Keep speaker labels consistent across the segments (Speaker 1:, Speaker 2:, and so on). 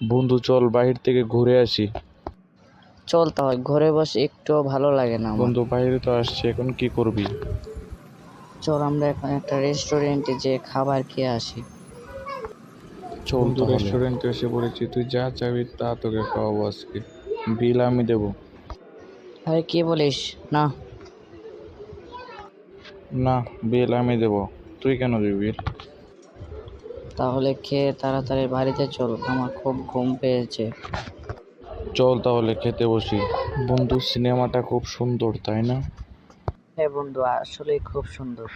Speaker 1: বন্ধু চল বাহির থেকে ঘুরে আসি।
Speaker 2: চল তাহলে ঘরে বসে একটুও ভালো লাগে না আমার।
Speaker 1: বন্ধু বাইরে তো আসছে এখন কি করবি?
Speaker 2: চল আমরা এখন একটা রেস্টুরেন্টে যে খাবার খেয়ে আসি।
Speaker 1: চল তো রেস্টুরেন্টে এসে পড়েছি তুই যা চাবি তা তোকে খাওয়াবো আজকে। বিল আমি দেবো।
Speaker 2: আরে কি বলিস? না।
Speaker 1: না বিল আমি দেবো। তুই কেন দিবি বিল?
Speaker 2: তাহলে খেয়ে তাড়াতাড়ি বাড়িতে চল আমার খুব ঘুম পেয়েছে।
Speaker 1: চল তাহলে খেতে বসি। বন্ধু সিনেমাটা খুব সুন্দর তাই না?
Speaker 2: হ্যাঁ বন্ধু আসলেই খুব সুন্দর।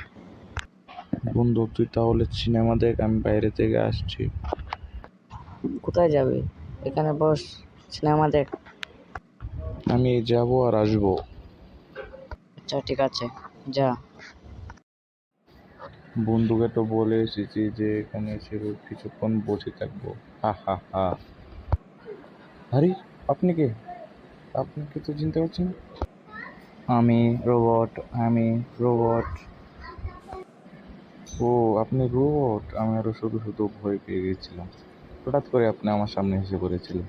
Speaker 1: বন্ধু তুই তাহলে সিনেমা দেখ আমি বাইরে থেকে আসছি।
Speaker 2: কোথায় যাবে? এখানে বস সিনেমা দেখ।
Speaker 1: আমি যাব আর আসব।
Speaker 2: আচ্ছা ঠিক আছে যা।
Speaker 1: বন্ধুকে তো বলে এসেছি যে এখানে এসে কিছুক্ষণ বসে থাকব। হা হা হা। আরে, আপনি কে? আপনি কে তো চিনতে পারছেন?
Speaker 2: আমি রোবট আমি রোবট।
Speaker 1: ও, আপনি রোবট? আমি আরও শুধু শুধু ভয় পেয়ে গেছিলাম। হঠাৎ করে আপনি আমার সামনে এসে পড়েছিলেন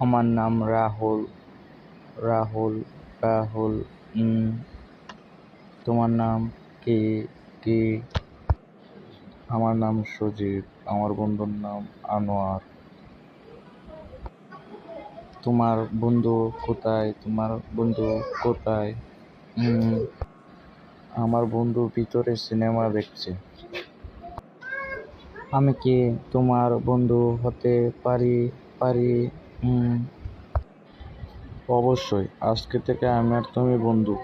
Speaker 2: আমার নাম রাহুল। রাহুল রাহুল তোমার নাম কি কি?
Speaker 1: আমার নাম সজীব, আমার বন্ধুর নাম আনোয়ার।
Speaker 2: তোমার বন্ধু কোথায়? তোমার বন্ধু কোথায়?
Speaker 1: আমার বন্ধু ভিতরে সিনেমা দেখছে।
Speaker 2: আমি কি তোমার বন্ধু হতে পারি? পারি?
Speaker 1: অবশ্যই। আজকে থেকে আমি আর তুমি বন্ধু।